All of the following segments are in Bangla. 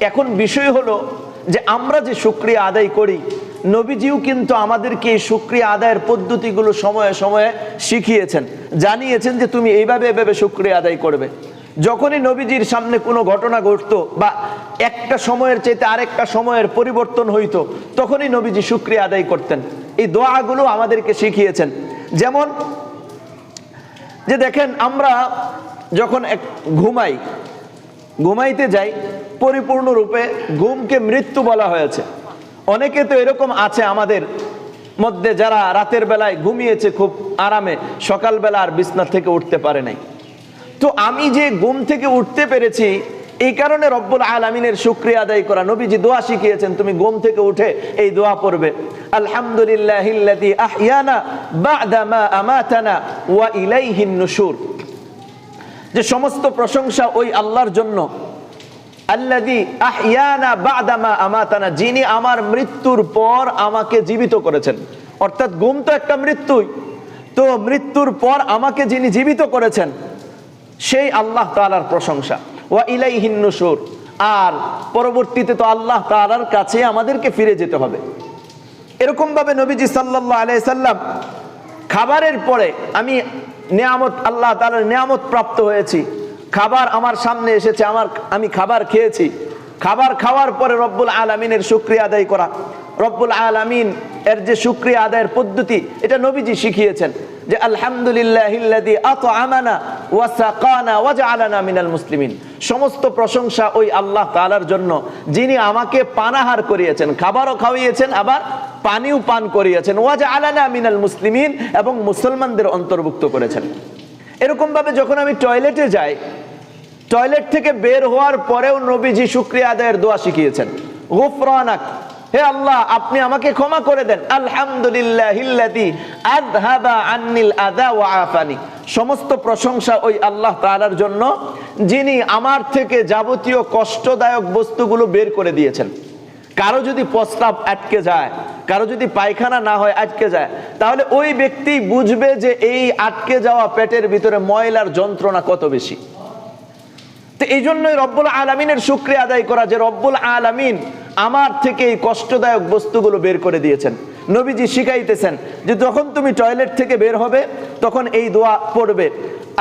এখন বিষয় হলো যে আমরা যে সুক্রিয়া আদায় করি, নবীজিও কিন্তু আমাদেরকে এই সুক্রিয়া আদায়ের পদ্ধতিগুলো সময়ে সময়ে শিখিয়েছেন, জানিয়েছেন যে তুমি এইভাবে এভাবে সুক্রিয়া আদায় করবে। যখনই নবীজির সামনে কোনো ঘটনা ঘটতো বা একটা সময়ের চাইতে আরেকটা সময়ের পরিবর্তন হইতো, তখনই নবীজি সুক্রিয়া আদায় করতেন। এই দোয়াগুলো আমাদেরকে শিখিয়েছেন। যেমন যে দেখেন, আমরা যখন এক ঘুমাই ঘুমাইতে যাই, পরিপূর্ণরূপে ঘুমকে মৃত্যু বলা হয়েছে। অনেকে তো এরকম আছে আমাদের মধ্যে যারা রাতের বেলায় ঘুমিয়েছে খুব আরামে, সকালবেলা আর বিছনা থেকে উঠতে পারে নাই। তো আমি যে ঘুম থেকে উঠতে পেরেছি, এই কারণে রব্বুল আলমিনের শুক্রিয়া আদায় করা নবীজি দোয়া শিখিয়েছেন, তুমি ঘুম থেকে উঠে এই দোয়া পড়বে আলহামদুলিল্লাহ আহিয়ানা বা'দা মা আমাতানা ওয়া ইলাইহিন নুশুর। যে সমস্ত প্রশংসা ওই আল্লাহর জন্য। আল্লাদি আহিয়ানা বাদামা আমাতানা, যিনি আমার মৃত্যুর পর আমাকে জীবিত করেছেন। অর্থাৎ ঘুম তো একটা মৃত্যুই। তো মৃত্যুর পর আমাকে যিনি জীবিত করেছেন, সেই আল্লাহ তাআলার প্রশংসা। ওয়া ইলাইহিন নুশুর। আর পরবর্তীতে তো আল্লাহ তাআলার কাছে আমাদেরকে ফিরে যেতে হবে। এরকম ভাবে নবীজি সাল্লাল্লাহু আলাইহি সাল্লাম খাবারের পরে আমি নিয়ামত, আল্লাহ তালার নিয়ামত প্রাপ্ত হয়েছি। খাবার আমার সামনে এসেছে, আমার, আমি খাবার খেয়েছি। খাবার খাওয়ার পরে রব্বুল আলমিনের শুক্রিয়া আদায় করা। রব্বুল আলামিন এর যে শুকরিয়া আদায়ের পদ্ধতি, এটা নবীজি শিখিয়েছেন যে মুসলিমিন। সমস্ত প্রশংসা ওই আল্লাহ জন্য, যিনি আমাকে পানাহার করিয়েছেন, খাবারও খাওয়িয়েছেন, আবার পানিও পান করিয়েছেন। মিনাল মুসলিমিন এবং মুসলমানদের অন্তর্ভুক্ত করেছেন। এরকম ভাবে যখন আমি টয়লেটে যাই, টয়লেট থেকে বের হওয়ার পরেও নবীজি শুক্রিয়া আদায়ের দোয়া শিখিয়েছেন। গুফরানাক হে আল্লাহ, আপনি আমাকে ক্ষমা করে দেন। আফানি। সমস্ত প্রশংসা ওই আল্লাহ তাআলার জন্য, যিনি আমার থেকে যাবতীয় কষ্টদায়ক বস্তুগুলো বের করে দিয়েছেন। কারও যদি প্রস্তাব আটকে যায়, কারও যদি পায়খানা না হয় আটকে যায়, তাহলে ওই ব্যক্তি বুঝবে যে এই আটকে যাওয়া পেটের ভিতরে ময়লার যন্ত্রণা কত বেশি। তো এই জন্যই রব্বুল আলমিনের শুক্রিয়া আদায় করা যে রব্বুল আলমিন আমার থেকে এই কষ্টদায়ক বস্তুগুলো বের করে দিয়েছেন। নবীজি শিখাইতেছেন যে যখন তুমি টয়লেট থেকে বের হবে, তখন এই দোয়া পড়বে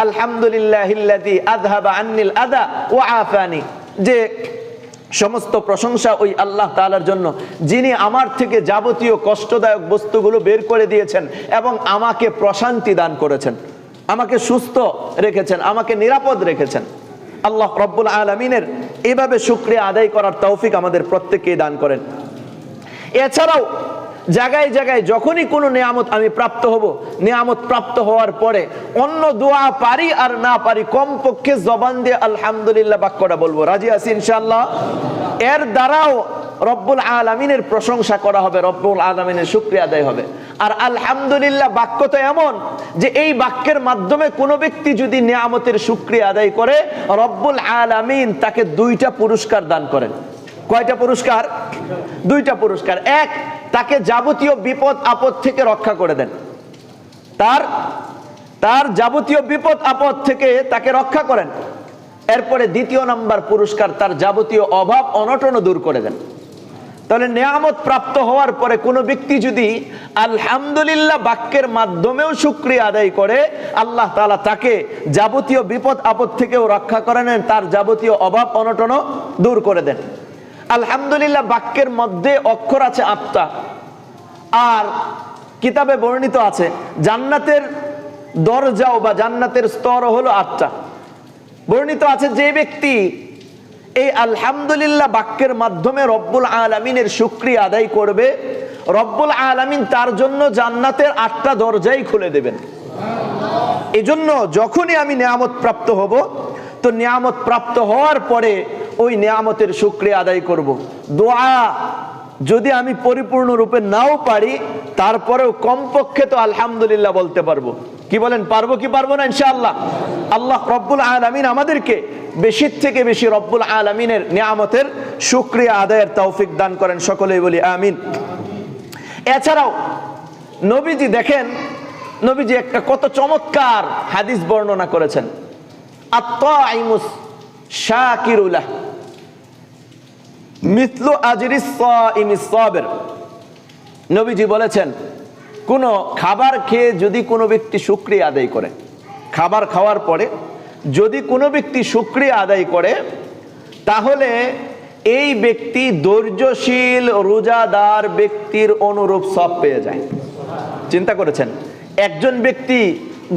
আলহামদুলিল্লাহ আদহাবা আন্নিল আদা ও আফানি। যে সমস্ত প্রশংসা ওই আল্লাহ তালার জন্য, যিনি আমার থেকে যাবতীয় কষ্টদায়ক বস্তুগুলো বের করে দিয়েছেন এবং আমাকে প্রশান্তি দান করেছেন। আমাকে সুস্থ রেখেছেন, আমাকে নিরাপদ রেখেছেন। আল্লাহ রব্বুল আলমিনের এভাবে শুক্রিয়া আদায় করার তৌফিক আমাদের প্রত্যেককেই দান করেন। এছাড়াও জায়গায় জায়গায় যখনই কোনো নিয়ামত আমি প্রাপ্ত হব, নিয়ামত প্রাপ্ত হওয়ার পরে অন্য দোয়া পারি আর না পারি কমপক্ষে জবান দিয়ে আলহামদুলিল্লাহ বাক্যটা বলব। রাজি আছি ইনশাল্লাহ এর দ্বারাও রব্বুল আলমিনের প্রশংসা করা হবে, রব্বুল আলমিনের শুক্রিয়া আদায় হবে। আর আলহামদুলিল্লাহ বাক্য তো এমন যে এই বাক্যের মাধ্যমে কোনো ব্যক্তি যদি নিয়ামতের শুক্রিয়া আদায় করে, রব্বুল আলামিন তাকে দুইটা পুরস্কার দান করেন। কয়টা পুরস্কার? দুইটা পুরস্কার। এক, তাকে যাবতীয় বিপদ আপদ থেকে রক্ষা করে দেন। তার তার যাবতীয় বিপদ আপদ থেকে তাকে রক্ষা করেন। এরপরে দ্বিতীয় নাম্বার পুরস্কার তার যাবতীয় অভাব, অনটনও দূর করে দেন। তাহলে নেয়ামত প্রাপ্ত হওয়ার পরে কোনো ব্যক্তি যদি আলহামদুলিল্লাহ বাক্যের মাধ্যমেও শুক্রিয়া আদায় করে, আল্লাহ তালা তাকে যাবতীয় বিপদ আপদ থেকেও রক্ষা করে নেন, তার যাবতীয় অভাব অনটনও দূর করে দেন। আলহামদুলিল্লাহ বাক্যের মধ্যে অক্ষর আছে আত্মা আর কিতাবে বর্ণিত আছে, জান্নাতের দরজাও বা জান্নাতের স্তর হলো আটটা বর্ণিত আছে যে ব্যক্তি এই আলহামদুলিল্লাহ বাক্যের মাধ্যমে রব্বুল আলমিনের শুক্রিয়া আদায় করবে। রব্বুল আলমিন তার জন্য জান্নাতের আটটা দরজাই খুলে দেবেন। এজন্য যখনই আমি নিয়ামত প্রাপ্ত হব, তো নিয়ামত প্রাপ্ত হওয়ার পরে ওই নিয়ামতের শুক্রিয়া আদায় করব। দোয়া যদি আমি পরিপূর্ণ রূপে নাও পারি, তারপরেও কমপক্ষে তো আলহামদুলিল্লাহ বলতে পারব। কি বলেন, পারব কি পারব না, ইনশাআল্লাহ? আল্লাহ রব্বুল আলমিন আমাদেরকে বেশির থেকে বেশি রব্বুল আলমিনের নিয়ামতের শুক্রিয়া আদায়ের তৌফিক দান করেন, সকলেই বলি আমিন। এছাড়াও, নবীজি দেখেন, নবীজি একটা কত চমৎকার হাদিস বর্ণনা করেছেন। আত্মাইমুস শাকিরুল্লাহ মিথলু আজরিস নবীজি বলেছেন কোনো খাবার খেয়ে যদি কোনো ব্যক্তি শুক্রিয়া আদায় করে, খাবার খাওয়ার পরে যদি কোনো ব্যক্তি শুক্রিয়া আদায় করে, তাহলে এই ব্যক্তি ধৈর্যশীল, রোজাদার ব্যক্তির অনুরূপ সব পেয়ে যায়। চিন্তা করেছেন? একজন ব্যক্তি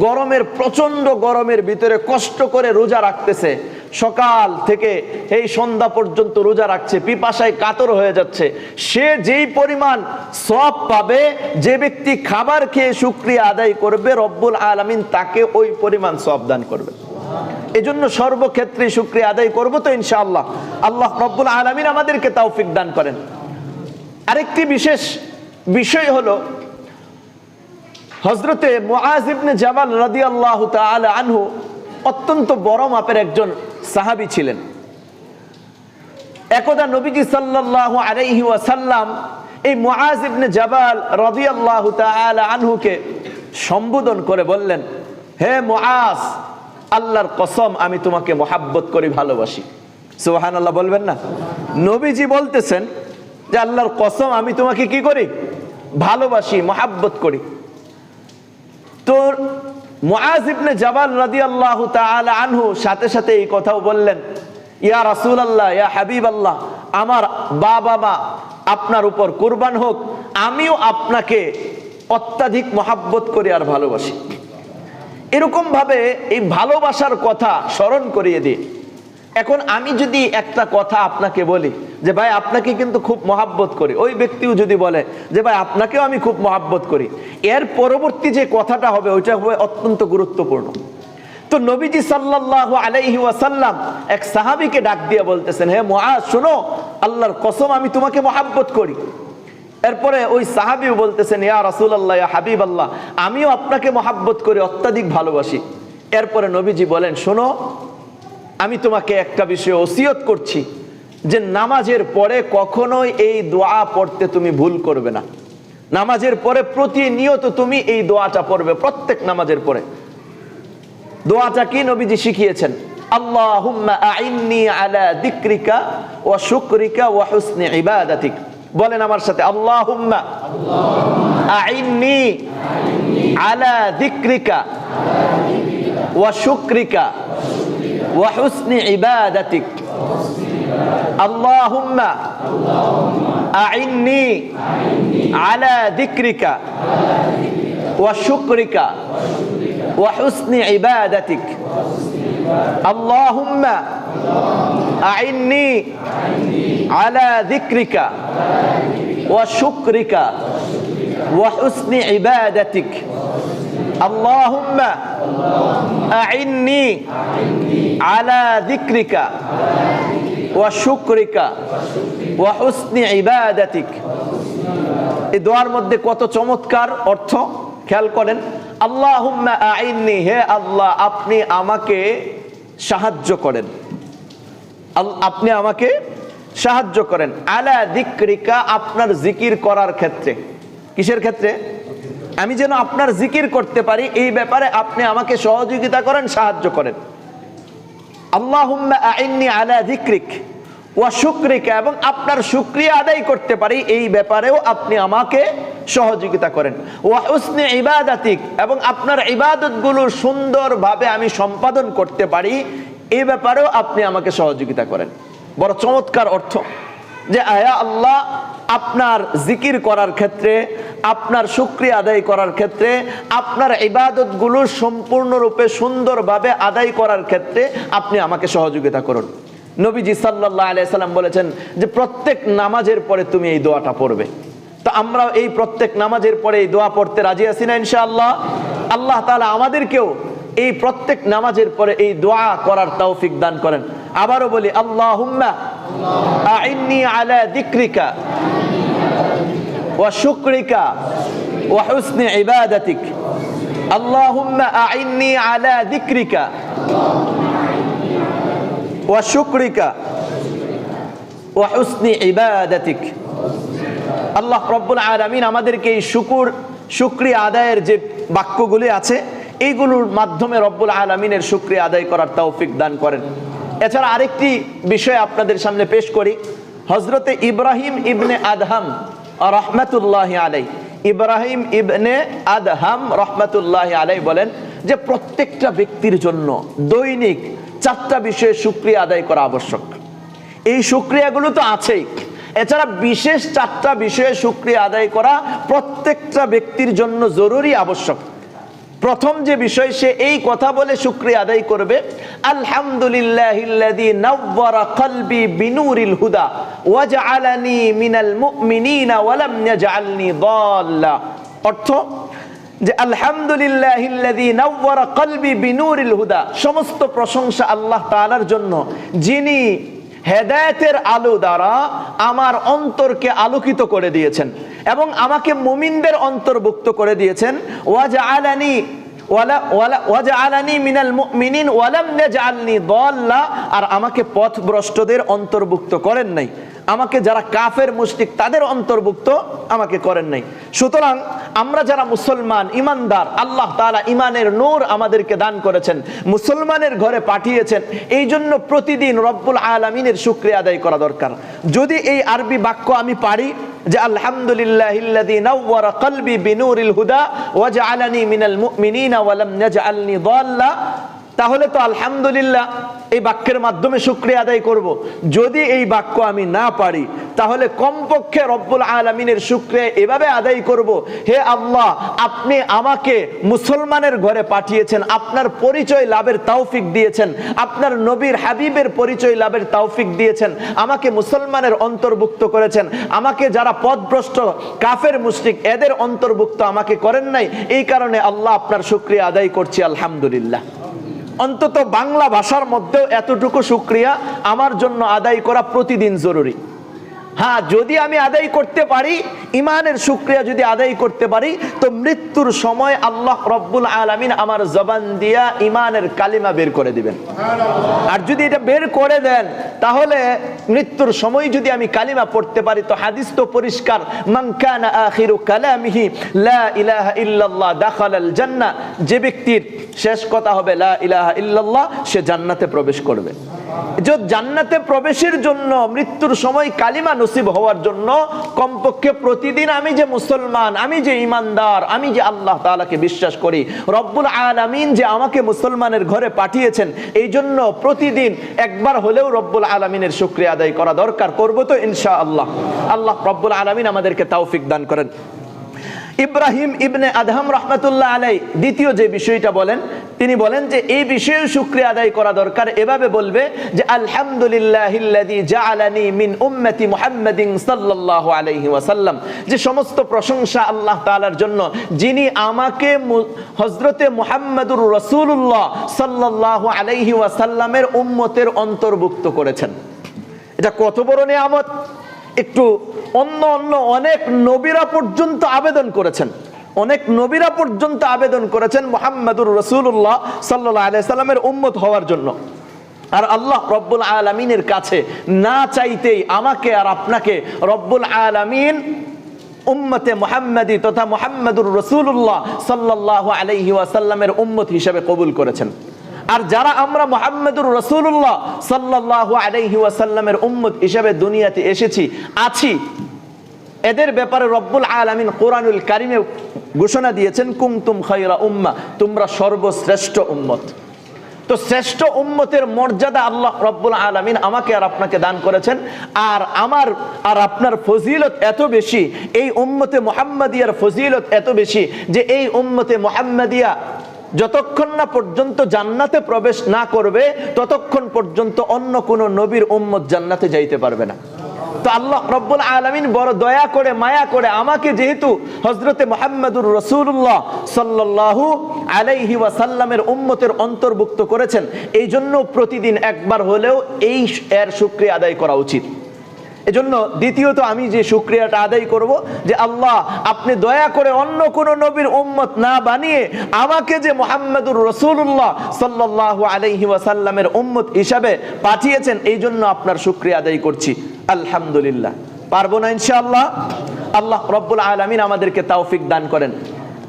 গরমের প্রচণ্ড গরমের ভিতরে কষ্ট করে রোজা রাখতেছে সকাল থেকে এই সন্ধ্যা পর্যন্ত রোজা রাখছে, পিপাসায় কাতর হয়ে যাচ্ছে। সে যেই পরিমাণ সব পাবে, যে ব্যক্তি খাবার খেয়ে শুক্রিয়া আদায় করবে, রব্বুল আলামিন তাকে ওই পরিমাণ সব দান করবে। এজন্য সর্বক্ষেত্রে শুক্রিয়া আদায় করব তো ইনশাআল্লাহ। আল্লাহ রব্বুল আলামিন আমাদেরকে তৌফিক দান করেন। আরেকটি বিশেষ বিষয় হলো হজরতে মুআজ ইবনে জাবাল রাদিয়াল্লাহু তাআলা আনহু অত্যন্ত বড় মাপের একজন সাহাবী ছিলেন। একদা নবীজি সাল্লাল্লাহু আলাইহি ওয়াসাল্লাম এই মুআজ ইবনে জাবাল রাদিয়াল্লাহু তাআলা আনহুকে সম্বোধন করে বললেন, হে মুআজ, আল্লাহর কসম, আমি তোমাকে মোহাব্বত করি, ভালোবাসি। সুবহানাল্লাহ বলবেন না? নবীজি বলতেছেন যে, আল্লাহর কসম, আমি তোমাকে কি করি? ভালোবাসি, মোহাব্বত করি। তোর মুআজ ইবনে জাবাল রাদিয়াল্লাহু তাআলা আনহু সাথে সাথে এই কথাও বললেন, ইয়া রাসূলুল্লাহ, ইয়া হাবিবাল্লাহ, আমার বাবা মা আপনার উপর কুরবান হোক, আমিও আপনাকে অত্যাধিক মহাব্বত করি আর ভালোবাসি। এরকম ভাবে এই ভালোবাসার কথা স্মরণ করিয়ে দিই এখন আমি যদি একটা কথা আপনাকে বলি যে ভাই, আপনাকে কিন্তু খুব মহাব্বত করি। ওই ব্যক্তিও যদি বলে যে ভাই, আপনাকেও আমি খুব মহাব্বত করি। এর পরবর্তী যে কথাটা হবে, ওইটা হবে অত্যন্ত গুরুত্বপূর্ণ। তো নবীজি সাল্লাল্লাহু আলাইহি ওয়াসাল্লাম এক সাহাবীকে ডাক দিয়ে বলতেছেন, হে মহা শোনো, আল্লাহর কসম, আমি তোমাকে মহাব্বত করি। এরপরে ওই সাহাবিও বলতেছেন, ইয়া রাসুল আল্লাহ ইয়া হাবিবাল্লাহ, আমিও আপনাকে মহাব্বত করি, অত্যাধিক ভালোবাসি। এরপরে নবীজি বলেন, শোনো, আমি তোমাকে একটা বিষয়ে ওসিয়ত করছি। যে নামাজের পরে কখনোই এই দোয়া পড়তে তুমি ভুল করবে না। নামাজের পরে প্রতিনিয়ত তুমি এই দোয়াটা পড়বে প্রত্যেক নামাজের পরে। দোয়াটা কি নবীজি শিখিয়েছেন? আল্লাহুম্মা বলেন আমার সাথে, আল্লাহুম্মা اللهم أعني على ذكرك وشكرك وحسن عبادتك. اللهم أعني على ذكرك وشكرك وحسن عبادتك. اللهم أعني على ذكرك এই দোয়ার মধ্যে কত চমৎকার অর্থ, খেয়াল করেন আল্লাহ আইননি, হে আল্লাহ, আপনি আমাকে সাহায্য করেন। আপনি আমাকে সাহায্য করেন। আলা দিকা আপনার জিকির করার ক্ষেত্রে। কিসের ক্ষেত্রে? আমি যেন আপনার জিকির করতে পারি, এই ব্যাপারে আপনি আমাকে সহযোগিতা করেন, সাহায্য করেন। আল্লাহুম্মা আইন্নি আলা যিকরিক ওয়া শুকরিকা এবং আপনার শুকরিয়া আদায় করতে পারি এই ব্যাপারেও আপনি আমাকে সহযোগিতা করেন। ওয়া হুসনি ইবাদাতিক এবং আপনার ইবাদতগুলো সুন্দরভাবে আমি সম্পাদন করতে পারি এই ব্যাপারেও আপনি আমাকে সহযোগিতা করেন। বড় চমৎকার অর্থ যে, আয়া আল্লাহ আপনার জিকির করার ক্ষেত্রে, আপনার শুক্রিয়া আদায় করার ক্ষেত্রে, আপনার ইবাদতগুলো সম্পূর্ণরূপে সুন্দরভাবে আদায় করার ক্ষেত্রে আপনি আমাকে সহযোগিতা করুন। নবীজি সাল্লাহ আলাইসাল্লাম বলেছেন যে প্রত্যেক নামাজের পরে তুমি এই দোয়াটা পড়বে। তো আমরা এই প্রত্যেক নামাজের পরে এই দোয়া পড়তে রাজি আছি না ইনশাআল্লাহ? আল্লাহ তালা আমাদেরকেও এই প্রত্যেক নামাজের পরে এই দোয়া করার তৌফিক দান করেন। আবারও বলি আইন্নি আলা যিকরিকা ইবাদাতিক। আল্লাহুম্মা আইন্নি আলা যিকরিকা। ওয়া শুকরিকা ওয়া হুসনি ইবাদাতিক। আল্লাহ রব্বুল আলামিন আমাদেরকে এই শুকুর, শুক্রিয়া আদায়ের যে বাক্যগুলি আছে এইগুলোর মাধ্যমে রব্বুল আলমিনের শুক্রিয়া আদায় করার তৌফিক দান করেন। এছাড়া আরেকটি বিষয় আপনাদের সামনে পেশ করি হজরতে ইব্রাহিম ইবনে আদহাম রহমাতুল্লাহ আলাই ইব্রাহিম ইবনে আদহাম রহমতুল্লাহ আলাই বলেন যে প্রত্যেকটা ব্যক্তির জন্য দৈনিক চারটা বিষয়ে শুক্রিয়া আদায় করা আবশ্যক। এই শুক্রিয়াগুলো তো আছেই। এছাড়া বিশেষ চারটা বিষয়ে শুক্রিয়া আদায় করা প্রত্যেকটা ব্যক্তির জন্য জরুরি আবশ্যক। প্রথম যে বিষয়, সে এই কথা বলে শুক্রিয়া আদায় করবে। দাল্লা। অর্থ, যে হুদা, সমস্ত প্রশংসা আল্লাহ তাআলার জন্য। যিনি হেদায়েতের আলো দ্বারা আমার অন্তরকে আলোকিত করে দিয়েছেন এবং আমাকে মুমিনদের অন্তর্ভুক্ত করে দিয়েছেন। ওয়াজ আলানি আর আমাকে পথভ্রষ্টদের অন্তর্ভুক্ত করেন নাই। আমাকে যারা কাফের, মুশরিক, তাদের অন্তর্ভুক্ত আমাকে করেন নাই। সুতরাং আমরা যারা মুসলমান, ইমানদার, আল্লাহ তাআলা ইমানের নূর আমাদেরকে দান করেছেন, মুসলমানের ঘরে পাঠিয়েছেন, এই জন্য প্রতিদিন রব্বুল আলামিনের শুক্রিয়া আদায় করা দরকার। যদি এই আরবি বাক্য আমি পারি যে, আলহামদুলিল্লাহিল্লাযী নাওয়ারা কলবি বিনুরিল হুদা ওয়াজআলানি মিনাল মুমিনিনা ওয়া ইয়াজআলনি দাল্লা তাহলে তো আলহামদুলিল্লাহ এই বাক্যের মাধ্যমে শুক্রিয়া আদায় করব। যদি এই বাক্য আমি না পারি, তাহলে কমপক্ষে রব্বুল আলমিনের শুক্রিয়া এভাবে আদায় করব। হে আল্লাহ, আপনি আমাকে মুসলমানের ঘরে পাঠিয়েছেন, আপনার পরিচয় লাভের তৌফিক দিয়েছেন, আপনার নবীর হাবিবের পরিচয় লাভের তাওফিক দিয়েছেন, আমাকে মুসলমানের অন্তর্ভুক্ত করেছেন, আমাকে যারা পথভ্রষ্ট কাফের মুশরিক, এদের অন্তর্ভুক্ত আমাকে করেন নাই, এই কারণে আল্লাহ আপনার শুক্রিয়া আদায় করছি, আলহামদুলিল্লাহ অন্তত বাংলা ভাষার মধ্যেও এতটুকু সুক্রিয়া। আমার জন্য আদায় করা প্রতিদিন জরুরি। হ্যাঁ যদি আমি আদায় করতে পারি ইমানের শুক্রিয়া যদি আদায় করতে পারি তো মৃত্যুর সময় আল্লাহ রব্বুল আলমিন আমার জবান দিয়া ইমানের কালিমা বের করে দিবেন। আর যদি এটা বের করে দেন তাহলে মৃত্যুর সময় যদি আমি কালিমা পড়তে পারি তো হাদিস তো পরিষ্কার মান আখিরু কালামিহি লা ইলাহা ইল্লাল্লাহ দাখালাল জান্নাহ যে ব্যক্তির শেষ কথা হবে লা ইলাহা ইল্লাল্লাহ সে জান্নাতে প্রবেশ করবে। যে জান্নাতে প্রবেশের জন্য মৃত্যুর সময় কালিমা নসিব হওয়ার জন্য কমপক্ষে প্রতিদিন আমি যে মুসলমান, আমি যে ইমানদার, আমি যে আল্লাহ তালাকে বিশ্বাস করি, রব্বুল আলামিন যে আমাকে মুসলমানের ঘরে পাঠিয়েছেন, এই জন্য প্রতিদিন একবার হলেও রব্বুল আলমিনের শুক্রিয়া আদায় করা দরকার। করব তো ইনশা আল্লাহ আল্লাহ রব্বুল আলমিন আমাদেরকে তাওফিক দান করেন। ইব্রাহিম ইবনে আদহাম রহমতুল্লাহ আলাই দ্বিতীয় যে বিষয়টা বলেন, তিনি বলেন যে এই বিষয়ে শুক্রিয়া আদায় করা দরকার। এভাবে বলবে যে, আলহামদুলিল্লাহিল্লাযী জাআলানি মিন উম্মতি মুহাম্মাদিন সাল্লাল্লাহু আলাইহি ওয়াসাল্লাম। যে সমস্ত প্রশংসা আল্লাহ তাআলার জন্য, যিনি আমাকে হযরতে মুহাম্মাদুর রাসূলুল্লাহ সাল্লাল্লাহু আলাইহি ওয়াসাল্লামের উম্মতের অন্তর্ভুক্ত করেছেন। এটা কত বড় নিয়ামত! একটু অন্য অন্য অনেক নবীরা পর্যন্ত আবেদন করেছেন। অনেক নবীরা পর্যন্ত আবেদন করেছেন মোহাম্মদুর রসুল্লাহ সাল্লাহ আলাইসাল্লামের উম্মত হওয়ার জন্য। আর আল্লাহ রব্বুল আলমিনের কাছে না চাইতেই আমাকে আর আপনাকে রব্বুল আলমিন উম্মতে মোহাম্মদী তথা মোহাম্মদুর রসুল্লাহ সাল্লাহ আলাইহি ওয়াসাল্লামের উম্মত হিসেবে কবুল করেছেন। আর যারা আমরা মোহাম্মদুর রসুল্লাহ সাল্লাহ আলাইহি ওয়াসাল্লামের উম্মত হিসেবে দুনিয়াতে এসেছি, আছি, এদের ব্যাপারে রব্বুল আলমিন কোরআনুল কারিমে ঘোষণা দিয়েছেন কুমতুম খৈরা উম্মা, তোমরা সর্বশ্রেষ্ঠ উম্মত। তো শ্রেষ্ঠ উম্মতের মর্যাদা আল্লাহ রব্বুল আলমিন আমাকে আর আপনাকে দান করেছেন, আর আমার, আর আপনার ফজিলত এত বেশি, এই উম্মতে মোহাম্মদিয়ার ফজিলত এত বেশি, যে এই উম্মতে মোহাম্মদিয়া যতক্ষণ না পর্যন্ত জান্নাতে প্রবেশ না করবে, ততক্ষণ পর্যন্ত অন্য কোন নবীর উম্মত জান্নাতে যাইতে পারবে না। তো আল্লাহ রব্বুল আলমিন বড় দয়া করে, মায়া করে আমাকে যেহেতু হজরতে মোহাম্মদুর রসুল্লাহ সাল্লাহু আলাইহি ওয়াসাল্লামের উম্মতের অন্তর্ভুক্ত করেছেন এই জন্য প্রতিদিন একবার হলেও এই এর শুক্রিয়া আদায় করা উচিত। এজন্য দ্বিতীয়ত আমি যে শুক্রিয়াটা আদায় করব যে আল্লাহ, আপনি দয়া করে অন্য কোন নবীর উম্মত না বানিয়ে আমাকে যে মোহাম্মদুর রসুল্লাহ সাল্লাহ আলহি ওয়াসাল্লামের উম্মত হিসাবে পাঠিয়েছেন, এই জন্য আপনার শুক্রিয়া আদায় করছি। আলহামদুলিল্লাহ। পারব না ইনশাআল্লাহ? আল্লাহ রব্বুল আলমিন আমাদেরকে তাওফিক দান করেন।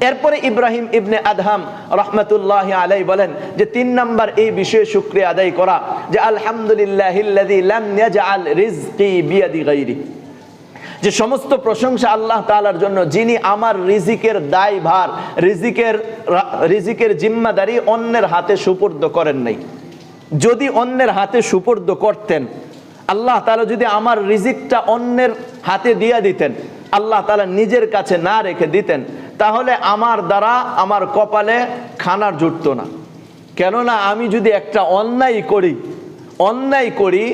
এরপরে ইব্রাহিম ইবনে আদহাম রহমতুল্লাহ আলাই বলেন যে তিন নাম্বার এই বিষয়ে শুক্রিয়া আদায় করা যে আলহামদুলিল্লাহ যে সমস্ত প্রশংসা আল্লাহ তালার জন্য, যিনি আমার রিজিকের দায় ভার রিজিকের রিজিকের জিম্মাদারি অন্যের হাতে সুপর্দ করেন নাই। যদি অন্যের হাতে সুপর্দ করতেন, আল্লাহ তাআলা যদি আমার রিজিকটা অন্যের হাতে দিয়ে দিতেন, আল্লাহ তাআলা নিজের কাছে না রেখে দিতেন তাহলে আমার দ্বারা আমার কপালে খানার জুটতো না। কেননা আমি যদি একটা অন্যায় করি অন্যায় করি,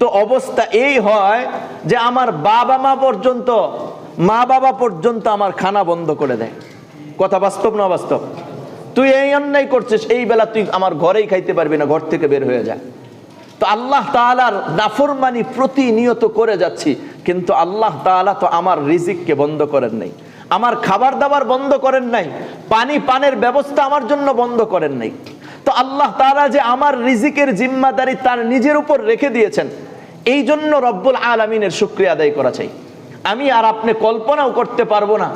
তো অবস্থা এই হয় যে আমার বাবা মা পর্যন্ত মা বাবা পর্যন্ত আমার খানা বন্ধ করে দেয়। কথা বাস্তব না বাস্তব তুই এই অন্যায় করছিস, এই বেলা তুই আমার ঘরেই খাইতে পারবি না, ঘর থেকে বের হয়ে যায় তো আল্লাহ তাআলার নাফরমানি প্রতিনিয়ত করে যাচ্ছি, কিন্তু আল্লাহ তাআলা তো আমার রিজিককে বন্ধ করেন নাই। আমার খাবার দাবার বন্ধ করেন নাই, পানি পানের ব্যবস্থা আমার জন্য বন্ধ করেন নাই। তো আল্লাহ তারা যে আমার রিজিকের জিম্মাদারি তার নিজের উপর রেখে দিয়েছেন, এই জন্য রব্বুল আলমিনের শুক্রিয়া আদায় করা চাই। আমি আর আপনি কল্পনাও করতে পারব না,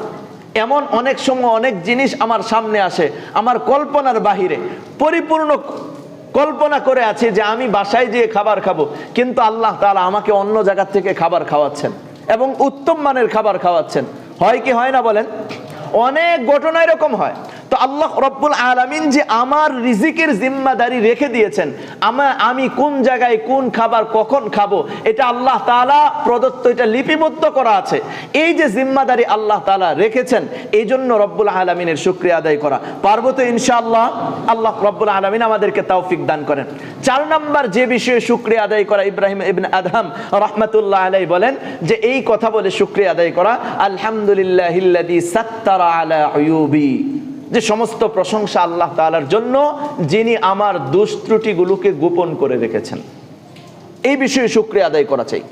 এমন অনেক সময় অনেক জিনিস আমার সামনে আসে, আমার কল্পনার বাহিরে, পরিপূর্ণ কল্পনা করে আছি যে আমি বাসায় যেয়ে খাবার খাব, কিন্তু আল্লাহ তাআলা আমাকে অন্য জায়গা থেকে খাবার খাওয়াচ্ছেন এবং উত্তম মানের খাবার খাওয়াচ্ছেন। হয় কি হয় না বলেন? অনেক ঘটনা এরকম হয়। তো আল্লাহ রব্বুল আলামিন যে আমার রিজিকের জিম্মাদারি রেখে দিয়েছেন, আমা, আমি কোন জায়গায় কোন খাবার কখন খাব, এটা আল্লাহ তাআলা প্রদত্ত, এটা লিপিবদ্ধ করা আছে। এই যে জিম্মাদারি আল্লাহ তালা রেখেছেন এই জন্য রব্বুল আলমিনের শুক্রিয়া আদায় করা। পারব তো ইনশাআল্লাহ? আল্লাহ রব্বুল আলমিন আমাদেরকে তৌফিক দান করেন। চার নাম্বার যে বিষয়ে শুক্রিয়া আদায় করা, ইব্রাহিম ইবনে আদহাম রহমতুল্লাহ আলাই বলেন যে, এই কথা বলে শুক্রিয়া আদায় করা, আলহামদুলিল্লাহিল্লাযী সাত্তারা আলা উয়ুবি। যে সমস্ত প্রশংসা আল্লাহ তাআলার জন্য, যিনি আমার দুষ্ত্রুটিগুলোকে গোপন করে রেখেছেন। এই বিষয়ে শুক্রিয়া আদায় করা চাই।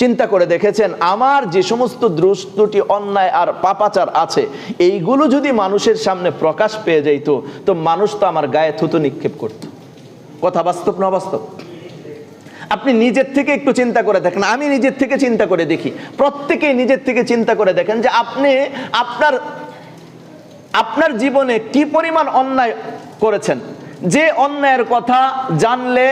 চিন্তা করে দেখেছেন, আমার যে সমস্ত দুষ্ত্রুটি, অন্যায় আর পাপাচার আছে, এইগুলো যদি মানুষের সামনে প্রকাশ পেয়ে যাইত, তো মানুষ তো আমার গায়ে থুতু নিক্ষেপ করত। কথা বাস্তব না বাস্তব আপনি নিজের থেকে একটু চিন্তা করে দেখেন, আমি নিজের থেকে চিন্তা করে দেখি। প্রত্যেকেই নিজের থেকে চিন্তা করে দেখেন যে আপনি আপনার আপনার জীবনে কি পরিমাণ অন্যায় করেছেন? যে অন্যায়ের কথা জানলে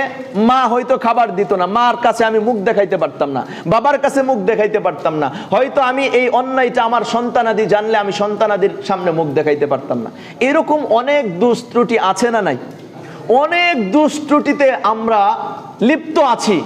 মা হয়তো খাবার দিত না, মার কাছে আমি মুখ দেখাইতে পারতাম না, বাবার কাছে মুখ দেখাইতে পারতাম না, হয়তো আমি এই অন্যায়টা আমার সন্তানাদি জানলে আমি সন্তানাদির সামনে মুখ দেখাইতে পারতাম না। এরকম অনেক দুষ্ত্রুটি আছে না নাই? অনেক দুষ্ত্রুটিতে আমরা লিপ্ত আছি।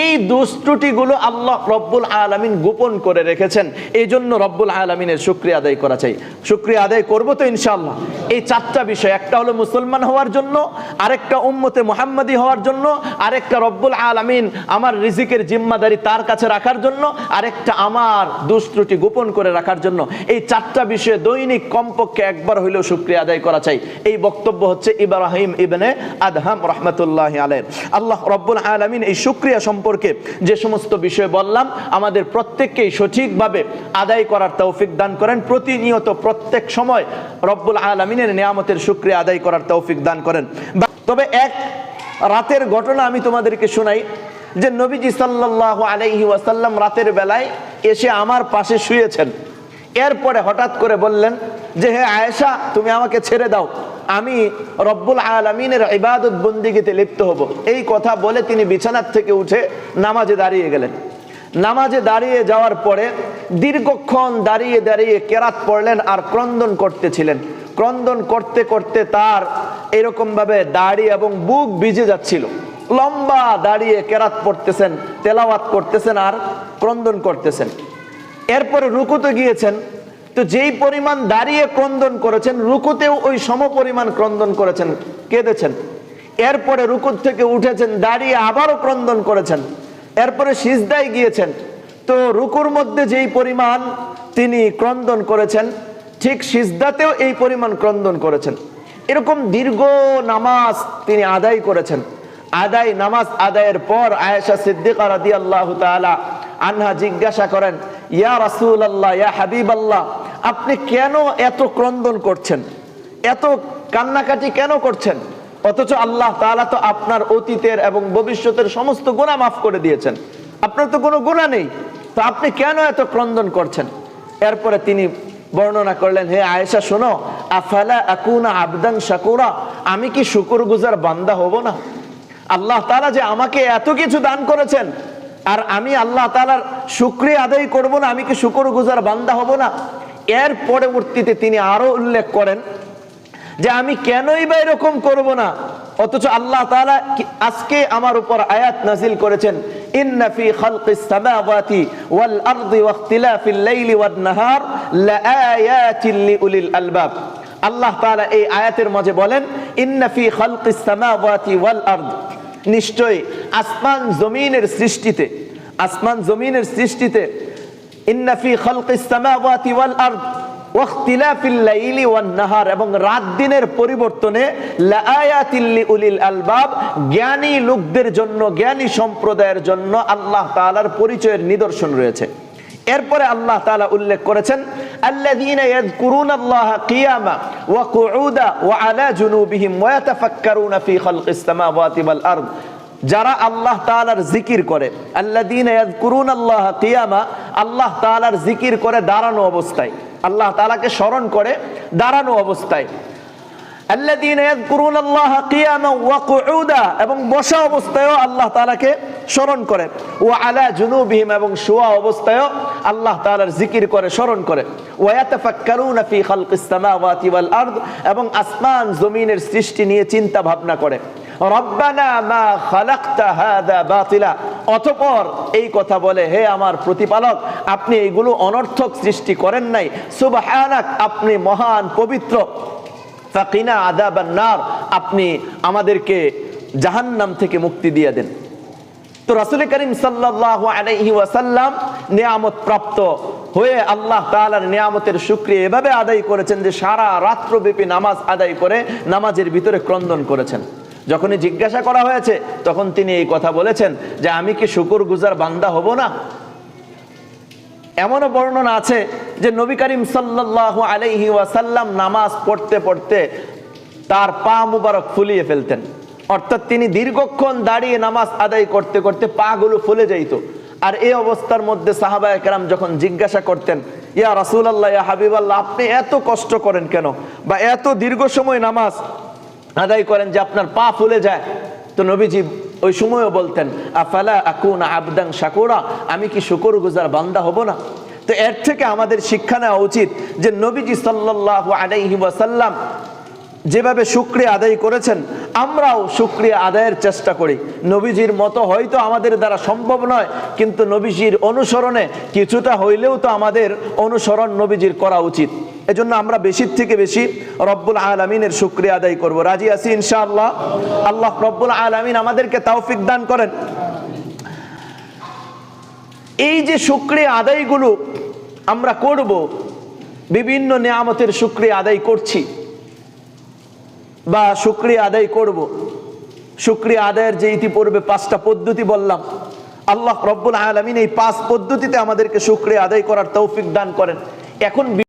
এই দুষ্ত্রুটিগুলো আল্লাহ রব্বুল আলমিন গোপন করে রেখেছেন। এই জন্য রব্বুল আলমিনের শুক্রিয়া আদায় করা চাই। শুক্রিয়া আদায় করব তো ইনশাল্লাহ এই চারটা বিষয়, একটা হলো মুসলমান হওয়ার জন্য, আরেকটা উম্মতে মোহাম্মদী হওয়ার জন্য, আরেকটা রব্বুল আলমিন আমার রিজিকের জিম্মাদারি তার কাছে রাখার জন্য, আরেকটা আমার দুষ্ত্রুটি গোপন করে রাখার জন্য। এই চারটা বিষয়ে দৈনিক কমপক্ষে একবার হইলেও শুক্রিয়া আদায় করা চাই। এই বক্তব্য হচ্ছে ইব্রাহিম ইবনে আদহাম রহমতুল্লাহ আলের আল্লাহ রব্বুল আলমিন এই শুক্রিয়া সম্পর্কে যে সমস্ত বিষয় বললাম, আমাদের প্রত্যেককেই সঠিকভাবে আদায় করার তৌফিক দান করেন। প্রতিনিয়ত প্রত্যেক সময় রব্বুল আলমিনের নিয়ামতের শুক্রিয়া আদায় করার তৌফিক দান করেন। তবে এক রাতের ঘটনা আমি তোমাদেরকে শোনাই, যে নবীজি সাল্লাহ আলাইহি ওয়াসাল্লাম রাতের বেলায় এসে আমার পাশে শুয়েছেন। এরপরে হঠাৎ করে বললেন যে, হে আয়েশা, তুমি আমাকে ছেড়ে দাও। আমি রব্বুল আলমিনের ইবাদত বন্দিগিতে লিপ্ত হব। এই কথা বলে তিনি বিছানার থেকে উঠে নামাজে দাঁড়িয়ে গেলেন। নামাজে দাঁড়িয়ে যাওয়ার পরে দীর্ঘক্ষণ দাঁড়িয়ে দাঁড়িয়ে কেরাত পড়লেন আর ক্রন্দন করতেছিলেন। ক্রন্দন করতে করতে তার এরকম ভাবে দাড়ি এবং বুক ভিজে যাচ্ছিল। লম্বা দাঁড়িয়ে কেরাত পড়তেছেন, তেলাওয়াত করতেছেন আর ক্রন্দন করতেছেন। এরপরে রুকুতে গিয়েছেন। তো যেই পরিমাণ দাঁড়িয়ে ক্রন্দন করেছেন, রুকুতেও ওই সম পরিমাণ ক্রন্দন করেছেন, কেঁদেছেন। এরপরে রুকুত থেকে উঠেছেন, দাঁড়িয়ে আবারও ক্রন্দন করেছেন। এরপরে সিজদায় গিয়েছেন। তো রুকুর মধ্যে যেই পরিমাণ তিনি ক্রন্দন করেছেন, ঠিক সিজদাতেও এই পরিমাণ ক্রন্দন করেছেন। এরকম দীর্ঘ নামাজ তিনি আদায় করেছেন। আদায়, নামাজ আদায়ের পর আয়েশা সিদ্দিকা রাদিয়াল্লাহু তাআলা আনহা জিজ্ঞাসা করেন ইয়া রাসুল আল্লাহ ইয়া হাবিব আল্লাহ আপনি কেন এত ক্রন্দন করছেন? এত কান্নাকাটি কেন করছেন? অথচ আল্লাহ তাআলা তো আপনার অতীতের এবং ভবিষ্যতের সমস্ত গুনাহ মাফ করে দিয়েছেন। আপনার তো কোনো গুনাহ নেই। তো আপনি কেন এত ক্রন্দন করছেন? এরপরে তিনি বর্ণনা করলেন, হে আয়েশা, শোনো, আফালা আকুনা আবদান শাকুরা? আমি কি শুকর গুজার বান্দা হব না? আল্লাহ তাআলা যে আমাকে এত কিছু দান করেছেন আর আমি আল্লাহ তাআলার শুক্রিয়া আদায় করব না, আমি কি শুকর গুজার বান্দা হব না? এর পরবর্তীতে তিনি আরও উল্লেখ করেন যে আমি কেনই বা এরকম করব না, অথচ আল্লাহ তাআলা কি- আজকে আমার উপর আয়াত নাজিল করেছেন আল্লাহ এই আয়াতের মাঝে বলেন নিশ্চয়ই আসমান জমিনের সৃষ্টিতে, আসমান জমিনের সৃষ্টিতে, ইন্না ফি খালকিস সামাওয়াতি ওয়াল এবং রাত দিনের পরিবর্তনে লিউলিল আলবাব, জ্ঞানী লোকদের জন্য, জ্ঞানী সম্প্রদায়ের জন্য আল্লাহ তাআলার পরিচয়ের নিদর্শন রয়েছে। এরপরে আল্লাহ তাআলা উল্লেখ করেছেন ওয়া কুউদা ওয়া আলা জুনুবিহিম ওয়া ইয়াতাফাক্কারুনা ফি খালকিস সামাওয়াতি ওয়াল আরদ। যারা আল্লাহ তাআলার জিকির করে ইয়াযকুরুনাল্লাহা কিয়ামা আল্লাহ তাআলার জিকির করে দাঁড়ানো অবস্থায়, আল্লাহ তাআলাকে স্মরণ করে দাঁড়ানো অবস্থায়। এবং বসা অবস্থায়ও আল্লাহ তালাকে স্মরণ করে, ওয়া আলা জুনুবিহিম এবং শোয়া অবস্থায়ও আল্লাহ তাআলার জিকির করে, স্মরণ করে। ওয়া ইয়াতাফাক্কারুনা ফি খালকিস সামাওয়াতি ওয়াল এবং আসমান জমিনের সৃষ্টি নিয়ে চিন্তা ভাবনা করে। রব্বানা এই কথা বলে, হে আমার প্রতিপালক, আপনি এইগুলো অনর্থক সৃষ্টি করেন নাই। সুবহানাক, আপনি মহান, পবিত্র। ফাকিনা আদাবান নার, আপনি আমাদেরকে জাহান্নাম থেকে মুক্তি দিয়ে দেন। তো রাসূল করিম সাল্লাল্লাহু আলাইহি ওয়াসাল্লাম নিয়ামত প্রাপ্ত হয়ে আল্লাহ তাআলার নিয়ামতের শুকরিয়া এভাবে আদায় করেছেন যে সারা রাত্রব্যাপী নামাজ আদায় করে নামাজের ভিতরে ক্রন্দন করেছেন। যখনই জিজ্ঞাসা করা হয়েছে, তখন তিনি এই কথা বলেছেন যে, আমি কি শুকর গুজার বান্দা হব না? এমনও বর্ণনা আছে যে, নবী করিম সাল্লাল্লাহু আলাইহি ওয়াসাল্লাম নামাজ পড়তে পড়তে তার পা মুবারক ফুলিয়ে ফেলতেন। অর্থাৎ তিনি দীর্ঘক্ষণ দাঁড়িয়ে নামাজ আদায় করতে করতে পা গুলো ফুলে যাইত। আর এই অবস্থার মধ্যে সাহাবা একরাম যখন জিজ্ঞাসা করতেন, ইয়া রাসূলুল্লাহ, ইয়া হাবিব আল্লাহ আপনি এত কষ্ট করেন কেন? বা এত দীর্ঘ সময় নামাজ আদায় করেন যে আপনার পা ফুলে যায়? তো নবীজি ওই সময়ও বলতেন, আফালা আকুন আবদাং শাকুরা, আমি কি শুকর গুজার বান্দা হব না? তো এর থেকে আমাদের শিক্ষা নেওয়া উচিত যে নবীজি সাল্লাল্লাহু আলাইহি ওয়াসাল্লাম যেভাবে শুক্রিয়া আদায় করেছেন, আমরাও শুক্রিয়া আদায়ের চেষ্টা করি। নবীজির মতো হয়তো আমাদের দ্বারা সম্ভব নয়, কিন্তু নবীজির অনুসরণে কিছুটা হইলেও তো আমাদের অনুসরণ নবীজির করা উচিত। এজন্য আমরা বেশির থেকে বেশি রব্বুল আলমিনের শুক্রিয়া আদায় করব। রাজি আছি ইনশাআল্লাহ? আল্লাহ রব্বুল আলমিন আমাদেরকে তাওফিক দান করেন। এই যে শুক্রিয়া আদায়গুলো আমরা করব, বিভিন্ন নিয়ামতের শুক্রিয়া আদায় করছি। বা শুক্রিয়া আদায় করব। শুক্রিয়া আদায়ের যে ইতিপূর্বে পাঁচটা পদ্ধতি বললাম, আল্লাহ রব্বুল আলমিন এই পাঁচ পদ্ধতিতে আমাদেরকে শুক্রিয়া আদায় করার তৌফিক দান করেন। এখন